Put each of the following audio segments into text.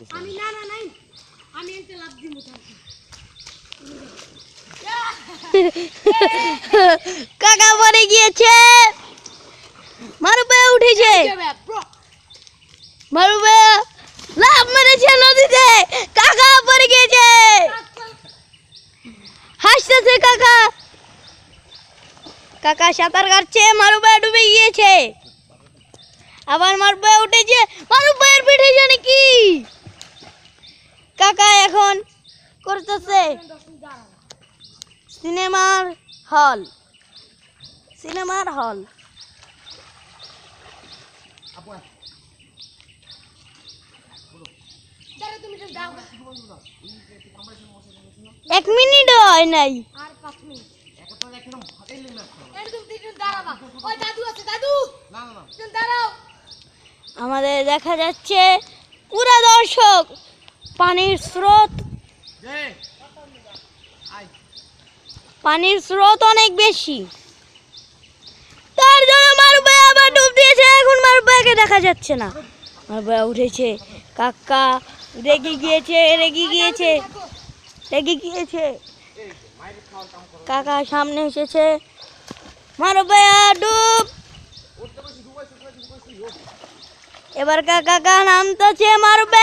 আমি না না নাই। আমি একটা লাভ দিব কাকা পরে গিয়েছে। মারুবে উঠেছে। মারুবে লাভ মেরেছে নদীতে। কাকা পরে গিয়েছে। হাসতেছে কাকা। কাকা সাঁতার কাটছে মারুবে ডুবে গিয়েছে। আবার মারুবে উঠেছে। মারুবের পিঠে জানি কি? এখন করতেছে সিনেমার হল। সিনেমার হল। তুমি তো দাও এক মিনিট হয় নাই। আর পাঁচ মিনিট। একদম তিনজন দাঁড়াবা। ওই দাদু আছে দাদু! তুমি দাঁড়াও। আমাদের দেখা যাচ্ছে পুরা দর্শক। পানির স্রোত। পানির স্রোত অনেক বেশি। তার জন্য মারুবে আবার ডুব দিয়েছে, এখন মারুবাকে দেখা যাচ্ছে না। মারুবা উঠেছে, কাকা রেগে গিয়েছে রেগে গিয়েছে রেগে গিয়েছে। কাকা সামনে এসেছে মারুবে ডুব। এবার কাকা নামতেছে মারুবাকে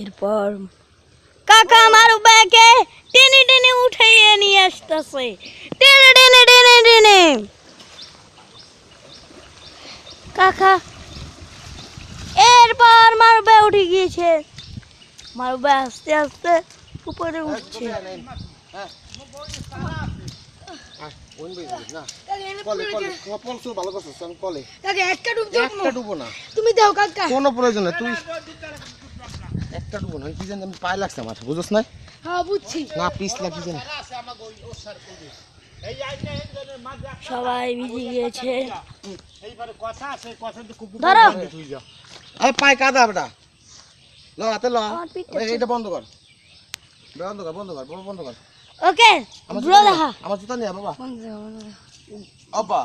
এরপর কাকা মারুবাকে টেনে টেনে উঠাইয়ে নিয়ে আসতেছে। টেনে টেনে টেনে টেনে। কাকা, এরপর মারুবা, উঠে গিয়েছে। মারুবা আস্তে আস্তে উপরে উঠছে। কলে কলে। পলসু ভালো করছিস আমি কলে। কাকে একটা ডুব দাও একটা ডুবো না। তুমি দাও কাকা। কোনো প্রয়োজন নেই তুই একটা ডুবো না কি জানি আমি পায়ে লাগছে আমার বুঝছ না হ্যাঁ বুঝছি। না পিস জানি। সবাই ভিজে গিয়েছে। ধরো। ধরো পায়ে কাদা বেটা। ল হাতে ল। এইটা বন্ধ কর। বন্ধ কর বন্ধ কর বন্ধ কর। ওকে আমার জুতা নিয়ে- বাবা। অব্বা।